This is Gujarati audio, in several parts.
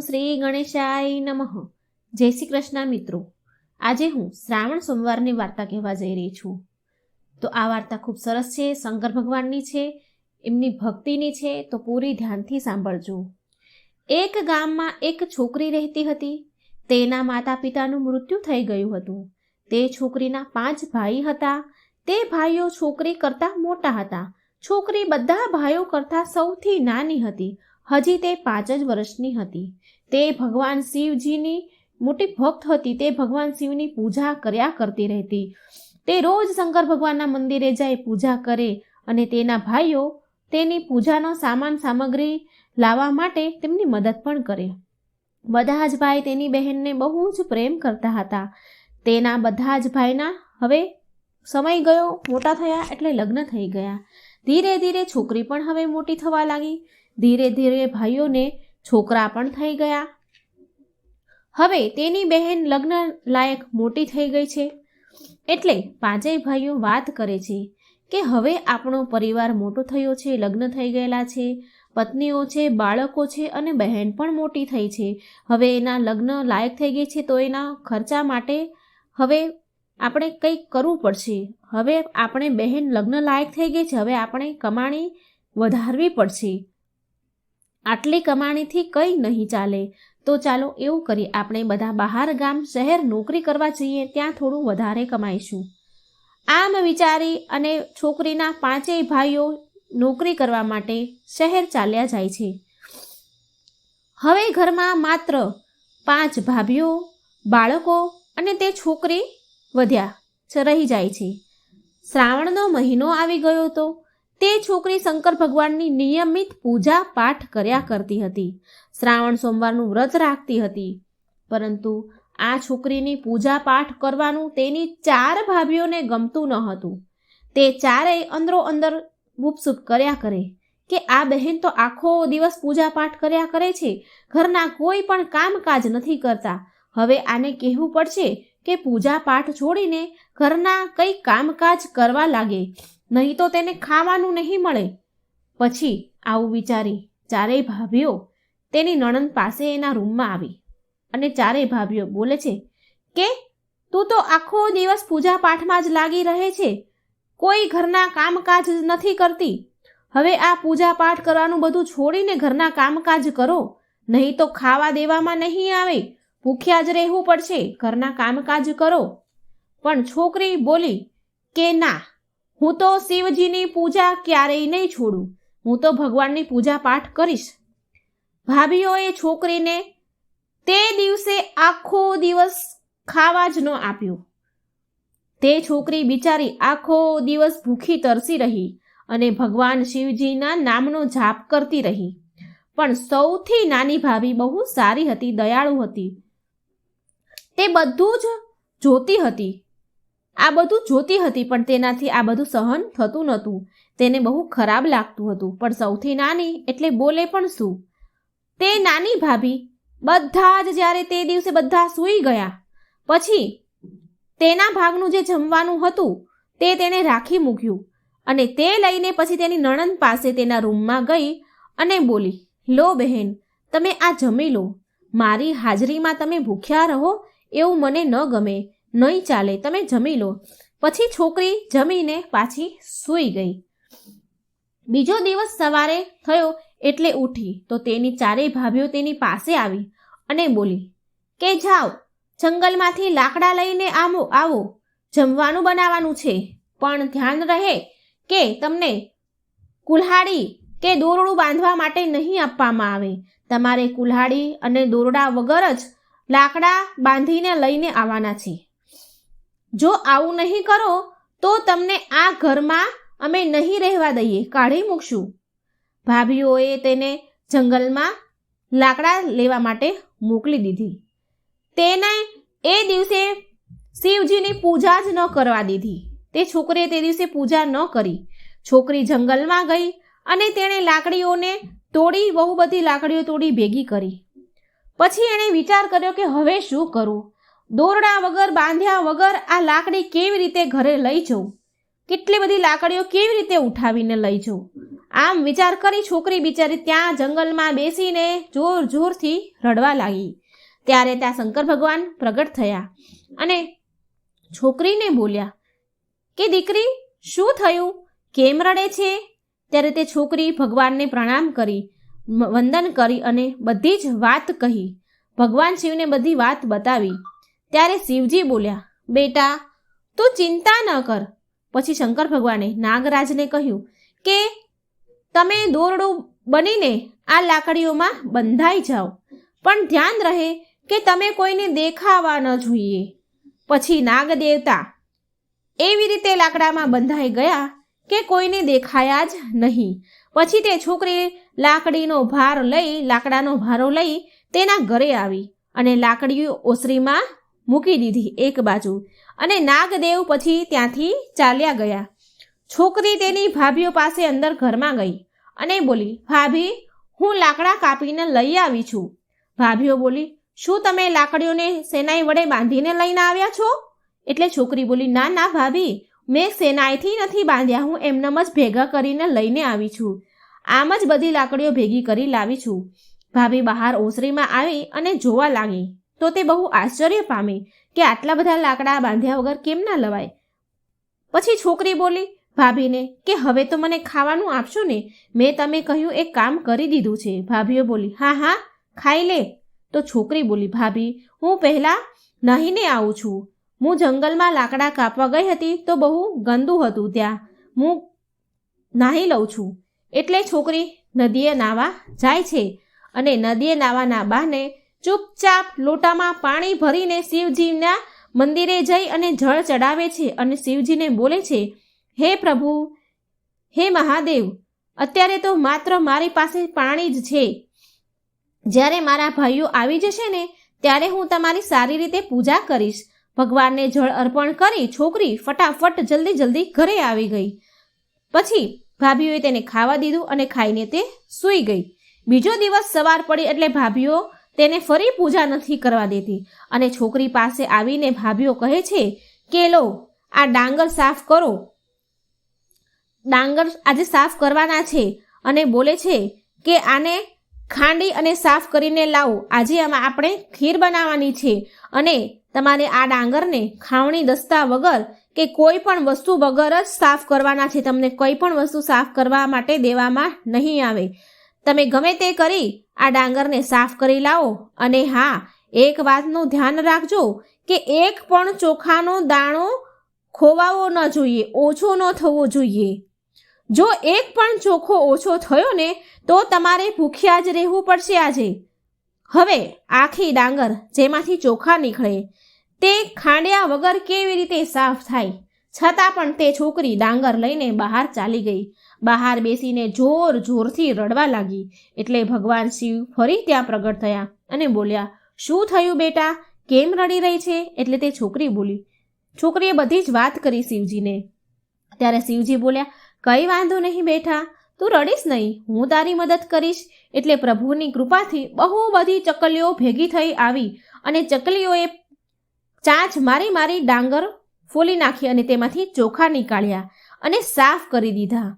શ્રી ગણેશાય નમઃ. જય શ્રી કૃષ્ણ મિત્રો. આજે હું શ્રાવણ સોમવારની વાર્તા કહેવા જઈ રહી છું. તો આ વાર્તા ખૂબ સરસ છે, શંકર ભગવાનની છે, એમની ભક્તિની છે, તો પૂરી ધ્યાનથી સાંભળજો. એક ગામમાં એક છોકરી રહેતી હતી. તેના માતા પિતાનું મૃત્યુ થઈ ગયું હતું. તે છોકરીના પાંચ ભાઈ હતા. તે ભાઈઓ છોકરી કરતાં મોટા હતા. છોકરી બધા ભાઈઓ કરતાં સૌથી નાની હતી. હજી તે પાંચ જ વર્ષની હતી. તે ભગવાન શિવજીની, મોટી ભક્ત હતી, તે ભગવાન શિવની પૂજા કર્યા કરતી રહેતી. તે રોજ શંકર ભગવાનના મંદિરે જાય પૂજા કરે અને તેના ભાઈઓ તેની પૂજાનો સામાન સામગ્રી લાવવા માટે તેમની મદદ પણ કરે. બધા જ ભાઈ તેની બહેનને બહુ જ પ્રેમ કરતા હતા. તેના બધા જ ભાઈના હવે સમય ગયો, મોટા થયા એટલે લગ્ન થઈ ગયા. ધીરે ધીરે છોકરી પણ હવે મોટી થવા લાગી. ધીરે ધીરે ભાઈઓને છોકરા પણ થઈ ગયા. હવે તેની બહેન લગ્ન લાયક મોટી થઈ ગઈ છે. એટલે પાંચેય ભાઈઓ વાત કરે છે કે હવે આપણો પરિવાર મોટો થયો છે, લગ્ન થઈ ગયેલા છે, પત્નીઓ છે, બાળકો છે અને બહેન પણ મોટી થઈ છે. હવે એના લગ્ન લાયક થઈ ગઈ છે તો એના ખર્ચા માટે હવે આપણે કંઈક કરવું પડશે. હવે આપણે બહેન લગ્ન લાયક થઈ ગઈ છે, હવે આપણે કમાણી વધારવી પડશે. આટલી કમાણીથી કંઈ નહીં ચાલે. તો ચાલો એવું કરીએ, આપણે બધા બહાર ગામ શહેર નોકરી કરવા જઈએ, ત્યાં થોડું વધારે કમાઈશું. આમ વિચારી અને છોકરીના પાંચેય ભાઈઓ નોકરી કરવા માટે શહેર ચાલ્યા જાય છે. હવે ઘરમાં માત્ર પાંચ ભાભીઓ, બાળકો અને તે છોકરી વધ્યા, રહી જાય છે. શ્રાવણનો મહિનો આવી ગયો હતો. તે છોકરી શંકર ભગવાનની નિયમિત પૂજા પાઠ કર્યા કરતી હતી. શ્રાવણ સોમવારનું વ્રત રાખતી હતી. પરંતુ આ છોકરીની પૂજા પાઠ કરવાનું તેની ચાર ભાભીઓને ગમતું ન હતું. તે ચારેય અંદરો અંદર ગુપસુપ કર્યા કરે કે આ બહેન તો આખો દિવસ પૂજા પાઠ કર્યા કરે છે. ઘરના કોઈ પણ કામકાજ નથી કરતા. હવે આને કહેવું પડશે કે પૂજા પાઠ છોડીને ઘરના કંઈ કામકાજ કરવા લાગે. નહીં તો તેને ખાવાનું નહીં મળે. પછી આવું વિચારી ચારેય ભાભીઓ તેની નણંદ પાસે એના રૂમમાં આવી અને ચારેય ભાભીઓ બોલે છે, કે તું તો આખો દિવસ પૂજા પાઠમાં જ લાગી રહે છે. કોઈ ઘરના કામકાજ નથી કરતી. હવે આ પૂજા પાઠ કરવાનું બધું છોડીને ઘરના કામકાજ કરો. નહીં તો ખાવા દેવામાં નહીં આવે. ભૂખ્યા જ રહેવું પડશે. ઘરના કામકાજ કરો. પણ છોકરી બોલી, કે ના હું તો શિવજીની પૂજા ક્યારેય નહીં છોડું. હું તો ભગવાનની પૂજા પાઠ કરીશ. ભાભીઓએ છોકરીને તે દિવસે આખો દિવસ ખાવા જ ન આપ્યો. તે છોકરી બિચારી આખો દિવસ ભૂખી તરસી રહી અને ભગવાન શિવજીના નામનો જાપ કરતી રહી. પણ સૌથી નાની ભાભી બહુ સારી હતી, દયાળુ હતી. તે બધું જ જોતી હતી. આ બધું જોતી હતી, પણ તેનાથી આ બધું સહન થતું નહોતું. તેને બહુ ખરાબ લાગતું હતું. પણ સૌથી નાની એટલે બોલે પણ શું? તે નાની ભાભી બધા જ જ્યારે તે દિવસે બધા સૂઈ ગયા, પછી તેના ભાગનું જે જમવાનું હતું, તે તેણે રાખી મૂક્યું અને તે લઈને પછી તેની નણંદ પાસે તેના રૂમમાં ગઈ અને બોલી, લો બહેન, તમે આ જમી લો. મારી હાજરીમાં તમે ભૂખ્યા રહો એવું મને ન ગમે. નહીં ચાલે, તમે જમી લો. પછી છોકરી જમીને પાછી સૂઈ ગઈ. બીજો દિવસ સવારે થયો એટલે ઉઠી, તો તેની ચારેય ભાભીઓ તેની પાસે આવી અને બોલી, કે જાઓ, જંગલમાંથી લાકડા લઈને આવો આવો. જમવાનું બનાવવાનું છે, પણ ધ્યાન રહે કે તમને કુલ્હાડી કે દોરડું બાંધવા માટે નહીં આપવામાં આવે. તમારે કુલ્હાડી અને દોરડા વગર જ લાકડા બાંધીને લઈને આવવાના છે. જો આવું નહીં કરો, તો તમને આ ઘરમાં અમે નહીં રહેવા દઈએ. કાઢી મૂકશું. ભાભીઓએ તેને જંગલમાં લાકડા લેવા માટે મોકલી દીધી. તેને એ દિવસે શિવજીની પૂજા જ ન કરવા દીધી. તે છોકરીએ તે દિવસે પૂજા ન કરી. છોકરી જંગલમાં ગઈ અને તેણે લાકડીઓને તોડી, બહુ બધી લાકડીઓ તોડી ભેગી કરી. પછી એણે વિચાર કર્યો કે હવે શું કરું? દોરડા વગર, બાંધ્યા વગર આ લાકડી કેવી રીતે ઘરે લઈ જવું? કેટલી બધી લાકડીઓ કેવી રીતે ઉઠાવીને લઈ જવું? આમ વિચાર કરી છોકરી બિચારી ત્યાં જંગલમાં બેસીને જોર જોરથી રડવા લાગી. ત્યારે ત્યાં શંકર ભગવાન પ્રગટ થયા અને છોકરીને બોલ્યા, કે દીકરી, શું થયું? કેમ રડે છે? ત્યારે તે છોકરી ભગવાનને પ્રણામ કરી વંદન કરી અને બધી જ વાત કહી. ભગવાન શિવને બધી વાત બતાવી. ત્યારે શિવજી બોલ્યા, બેટા, તું ચિંતા ન કર. પછી શંકર ભગવાને નાગરાજને કહ્યું કે, તમે દોરડું બનીને આ લાકડીઓમાં બંધાઈ જાઓ, પણ ધ્યાન રહે કે તમે કોઈને દેખાવા ન જોઈએ. પછી નાગદેવતા એવી રીતે લાકડામાં બંધાઈ ગયા કે કોઈને દેખાયા જ નહીં. પછી તે છોકરી લાકડીનો ભાર લઈ, લાકડાનો ભારો લઈ તેના ઘરે આવી અને લાકડીઓ ઓસરીમાં મૂકી દીધી એક બાજુ અને નાગદેવ પછી ત્યાંથી ચાલ્યા ગયા. છોકરી તેની ભાભીઓ પાસે અંદર ઘરમાં ગઈ અને બોલી, ભાભી, હું લાકડા કાપીને લઈ આવી છું. ભાભીઓ બોલી, શું તમે લાકડીઓને સેનાઈ વડે બાંધીને લઈને આવ્યા છો? એટલે છોકરી બોલી, ના ના, ભાભી, મેં સેનાઈથી નથી બાંધ્યા, હું એમનેમ જ ભેગા કરીને લઈને આવી છું. આમ જ બધી લાકડીઓ ભેગી કરી લાવી છું. ભાભી બહાર ઓસરીમાં આવી અને જોવા લાગી. તો તે બહુ આશ્ચર્ય પામી કે આટલા બધા લાકડા બાંધ્યા વગર કેમ ના લવાય? પછી છોકરી બોલી, ભાભીને, કે હવે તો મને ખાવાનું આપશો ને? મેં તમે કહ્યું એક કામ કરી દીધું છે. ભાભીઓ બોલી, હા હા, ખાઈ લે. તો છોકરી બોલી, ભાભી, હું પહેલાં નહીંને આવું છું. હું જંગલમાં લાકડા કાપવા ગઈ હતી તો બહુ ગંદુ હતું ત્યાં. હું નાહી લઉં છું. એટલે છોકરી નદીએ નાવા જાય છે અને નદીએ નાવાના બહાને ચૂપચાપ લોટામાં પાણી ભરીને શિવજીના મંદિરે જઈ અને જળ ચડાવે છે અને શિવજીને બોલે છે, હે પ્રભુ, હે મહાદેવ, અત્યારે તો માત્ર મારી પાસે પાણી જ છે. જ્યારે મારા ભાઈઓ આવી જશે ને, ત્યારે હું તમારી સારી રીતે પૂજા કરીશ. ભગવાનને જળ અર્પણ કરી છોકરી ફટાફટ જલ્દી જલ્દી ઘરે આવી ગઈ. પછી ભાભીઓએ તેને ખાવા દીધું અને ખાઈને તે સૂઈ ગઈ. બીજો દિવસ સવાર પડી એટલે ભાભીઓ તેને ફરી પૂજા નથી કરવા દેતી. અને છોકરી પાસે આવીને ભાભીઓ કહે છે કે, લો, આ ડાંગર સાફ કરો. ડાંગર આજે સાફ કરવાના છે અને બોલે છે કે, આને ખાંડી અને સાફ કરીને લાવો. આજે આમાં આપણે ખીર બનાવવાની છે અને તમારે આ ડાંગરને ખાવણી દસ્તા વગર કે કોઈ પણ વસ્તુ વગર જ સાફ કરવાના છે. તમને કોઈ પણ વસ્તુ સાફ કરવા માટે દેવામાં નહીં આવે. તમે ગમે તે કરી આ ડાંગરને સાફ કરી લાવો. અને હા, એક વાતનું ધ્યાન રાખજો કે એક પણ ચોખાનો દાણો ખોવાવો ન જોઈએ, ઓછો ન થવો જોઈએ. જો એક પણ ચોખ્ખો ઓછો થયો ને, તો તમારે ભૂખ્યા જ રહેવું પડશે આજે. હવે આખી ડાંગર જેમાંથી ચોખા નીકળે, તે ખાંડ્યા વગર કેવી રીતે સાફ થાય? છતાં પણ તે છોકરી ડાંગર લઈને બહાર ચાલી ગઈ. બહાર બેસીને જોર જોરથી રડવા લાગી. એટલે ભગવાન શિવ ફરી ત્યાં પ્રગટ થયા અને બોલ્યા, શું થયું બેટા? કેમ રડી રહી છે? એટલે તે છોકરી બોલી, છોકરીએ બધી જ વાત કરી શિવજીને. ત્યારે શિવજી બોલ્યા, કંઈ વાંધો નહીં બેઠા તું રડીશ નહીં, હું તારી મદદ કરીશ. એટલે પ્રભુની કૃપાથી બહુ બધી ચકલીઓ ભેગી થઈ આવી અને ચકલીઓએ ચાંચ મારી મારી ડાંગર ફોલી નાખી અને તેમાંથી ચોખા નીકાળ્યા અને સાફ કરી દીધા.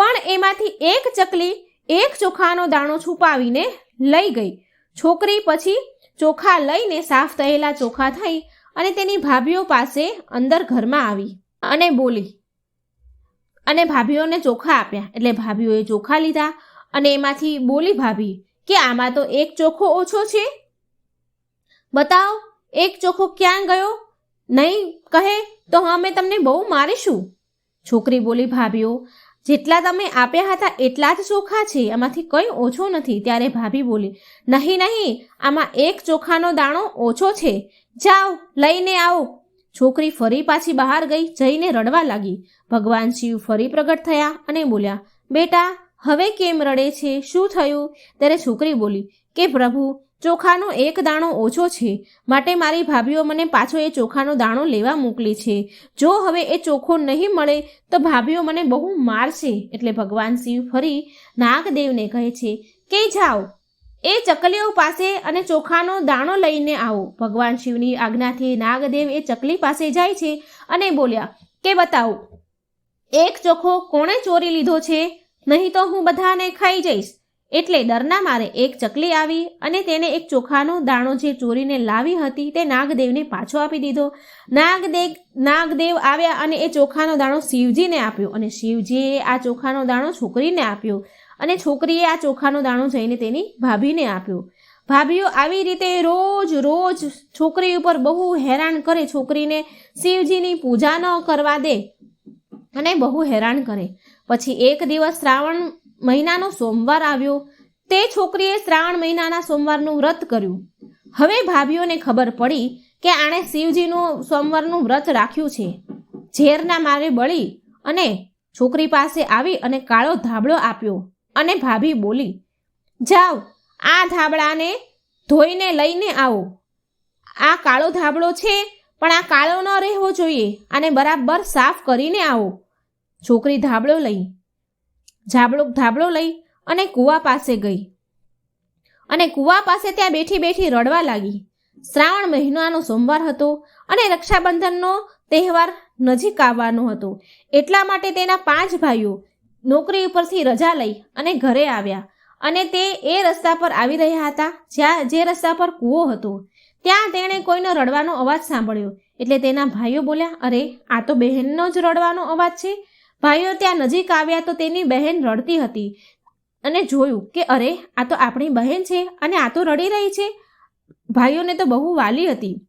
પણ એમાંથી એક ચકલી એક ચોખાનો દાણો છુપાવીને લઈ ગઈ. છોકરી પછી ચોખા લઈને સાફ થયેલા ચોખા થઈ અને તેની ભાભીઓ પાસે અંદર ઘરમાં આવી અને બોલી, અને ભાભીઓને ચોખા આપ્યા. એટલે ભાભીઓએ ચોખા લીધા અને એમાંથી બોલી, ભાભી, કે આમાં તો એક ચોખો ઓછો છે? બતાવો, એક ચોખો ક્યાં ગયો? નહીં કહે તો અમે તમને બહુ મારીશું. છોકરી બોલી, ભાભીઓ જેટલા તમે આપ્યા હતા એટલા જ ચોખા છે. આમાંથી કંઈ ઓછો નથી. ત્યારે ભાભી બોલી, નહીં નહીં, આમાં એક ચોખાનો દાણો ઓછો છે. જાઓ, લઈને આવો. છોકરી ફરી પાછી બહાર ગઈ, જઈને રડવા લાગી. ભગવાન શિવ ફરી પ્રગટ થયા અને બોલ્યા, બેટા, હવે કેમ રડે છે? શું થયું? ત્યારે છોકરી બોલી, કે પ્રભુ ચોખાનો એક દાણો ઓછો છે. માટે મારી ભાભીઓ મને પાછો એ ચોખાનો દાણો લેવા મોકલી છે. જો હવે એ ચોખ્ખો નહીં મળે, તો ભાભીઓ મને બહુ મારશે. એટલે ભગવાન શિવ ફરી નાગદેવને કહે છે, કે જાઓ, એ ચકલીઓ પાસે અને ચોખાનો દાણો લઈને આવો. ભગવાન શિવની આજ્ઞાથી નાગદેવ એ ચકલી પાસે જાય છે અને બોલ્યા, કે બતાવો, એક ચોખો કોણે ચોરી લીધો છે? નહીં તો હું બધાને ખાઈ જઈશ. એટલે ડરના મારે એક ચકલી આવી અને તેને એક ચોખાનો દાણો જે ચોરીને લાવી હતી તે નાગદેવને પાછો આપી દીધો. નાગદેવ નાગદેવ આવ્યા અને એ ચોખાનો દાણો શિવજીને આપ્યો અને શિવજીએ આ ચોખાનો દાણો છોકરીને આપ્યો અને છોકરીએ આ ચોખાનો દાણો જઈને તેની ભાભીને આપ્યો. ભાભીઓ આવી રીતે રોજ રોજ છોકરી ઉપર બહુ હેરાન કરે છોકરીને. શિવજીની પૂજા ન કરવા દે અને બહુ હેરાન કરે. પછી એક દિવસ શ્રાવણ મહિનાનો સોમવાર આવ્યો. તે છોકરીએ શ્રાવણ મહિનાના સોમવારનું વ્રત કર્યું. હવે ભાભીઓને ખબર પડી કે આણે શિવજીનું સોમવારનું વ્રત રાખ્યું છે. ઝેરના મારે બળી અને છોકરી પાસે આવી અને કાળો ધાબળો આપ્યો અને ભાભી બોલી, જાઓ, આ ધાબળાને ધોઈને લઈને આવો. આ કાળો ધાબળો છે, પણ આ કાળો ન રહેવો જોઈએ આને બરાબર સાફ કરીને આવો. છોકરી ધાબળો લઈ ધાબળો ધાબળો લઈ અને કૂવા પાસે ગઈ. અને કૂવા પાસે ત્યાં બેઠી બેઠી રડવા લાગી. શ્રાવણ મહિનાનો સોમવાર હતો અને રક્ષાબંધનનો તહેવાર નજીક આવવાનો હતો. એટલા માટે તેના પાંચ ભાઈઓ નોકરી ઉપરથી રજા લઈ અને ઘરે આવ્યા. અને તે એ રસ્તા પર આવી રહ્યા હતા જ્યાં જે રસ્તા પર કૂવો હતો. ત્યાં તેણે કોઈનો રડવાનો અવાજ સાંભળ્યો. એટલે તેના ભાઈઓ બોલ્યા, અરે, આ તો બહેનનો જ રડવાનો અવાજ છે. ભાઈઓ ત્યાં નજીક આવ્યા તો તેની બહેન રડતી હતી અને જોયું કે, અરે, આ તો આપણી બહેન છે અને આ તો રડી રહી છે. ભાઈઓને તો બહુ વાલી હતી.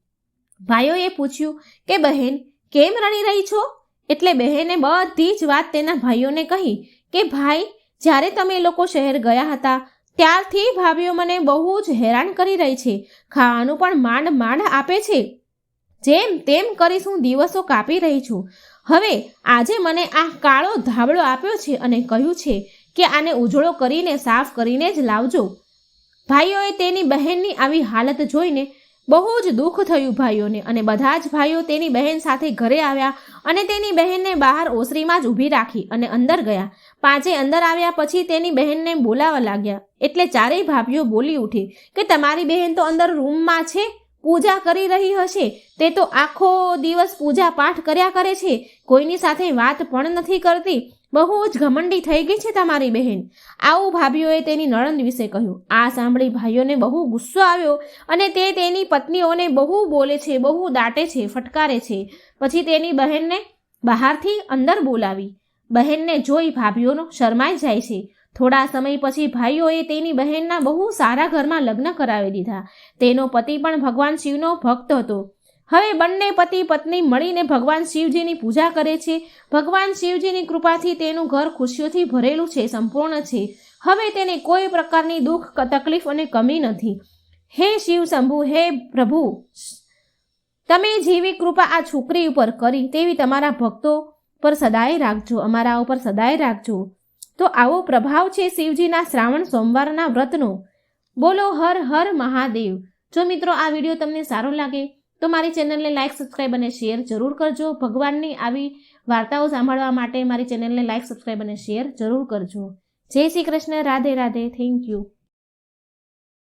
ભાઈઓએ પૂછ્યું કે, બહેન, કેમ રડી રહી છો? એટલે બહેને બધી જ વાત તેના ભાઈઓને કહી કે, ભાઈ, જ્યારે તમે લોકો શહેર ગયા હતા, ત્યારથી ભાભીઓ મને બહુ જ હેરાન કરી રહી છે. ખાવાનું પણ માંડ માંડ આપે છે. જેમ તેમ કરીશ હું દિવસો કાપી રહી છું. હવે આજે મને આ કાળો ધાબળો આપ્યો છે અને કહ્યું છે કે આને ઉજળો કરીને સાફ કરીને જ લાવજો. ભાઈઓએ તેની બહેનની આવી હાલત જોઈને બહુ જ દુઃખ થયું ભાઈઓને અને બધા જ ભાઈઓ તેની બહેન સાથે ઘરે આવ્યા અને તેની બહેનને બહાર ઓસરીમાં જ ઊભી રાખી અને અંદર ગયા. પાંચે અંદર આવ્યા પછી તેની બહેનને બોલાવા લાગ્યા. એટલે ચારેય ભાભીઓ બોલી ઉઠી કે તમારી બહેન તો અંદર રૂમમાં છે? પૂજા કરી રહી હશે, તે તો આખો દિવસ પૂજા પાઠ કર્યા કરે છે. કોઈની સાથે વાત પણ નથી કરતી. બહુ જ ઘમંડી થઈ ગઈ છે તમારી બહેન. આવું ભાભીઓએ તેની નણંદ વિશે કહ્યું. આ સાંભળી ભાઈઓને બહુ ગુસ્સો આવ્યો અને તે તેની પત્નીઓને બહુ બોલે છે, બહુ દાટે છે, ફટકારે છે. પછી તેની બહેનને બહારથી અંદર બોલાવી. બહેનને જોઈ ભાભીઓનો શરમાઈ જાય છે. થોડા સમય પછી ભાઈઓએ તેની બહેનના બહુ સારા ઘરમાં લગ્ન કરાવી દીધા. તેનો પતિ પણ ભગવાન શિવનો ભક્ત હતો. હવે બંને પતિ પત્ની મળીને ભગવાન શિવજીની પૂજા કરે છે. ભગવાન શિવજીની કૃપાથી તેનું ઘર ખુશીઓથી ભરેલું છે, સંપૂર્ણ છે. હવે તેને કોઈ પ્રકારની દુઃખ, તકલીફ અને કમી નથી. હે શિવ શંભુ, હે પ્રભુ, તમે જેવી કૃપા આ છોકરી ઉપર કરી, તેવી તમારા ભક્તો પર સદાય રાખજો, અમારા ઉપર સદાય રાખજો. તો આવો પ્રભાવ છે શિવજીના શ્રાવણ સોમવારના વ્રતનો. બોલો હર હર મહાદેવ. જો મિત્રો આ વીડિયો તમને સારો લાગે, તો મારી ચેનલને લાઇક સબસ્ક્રાઈબ અને શેર જરૂર કરજો. ભગવાનની આવી વાર્તાઓ સાંભળવા માટે મારી ચેનલને લાઇક સબસ્ક્રાઈબ અને શેર જરૂર કરજો. જય શ્રી કૃષ્ણ. રાધે રાધે. Thank you.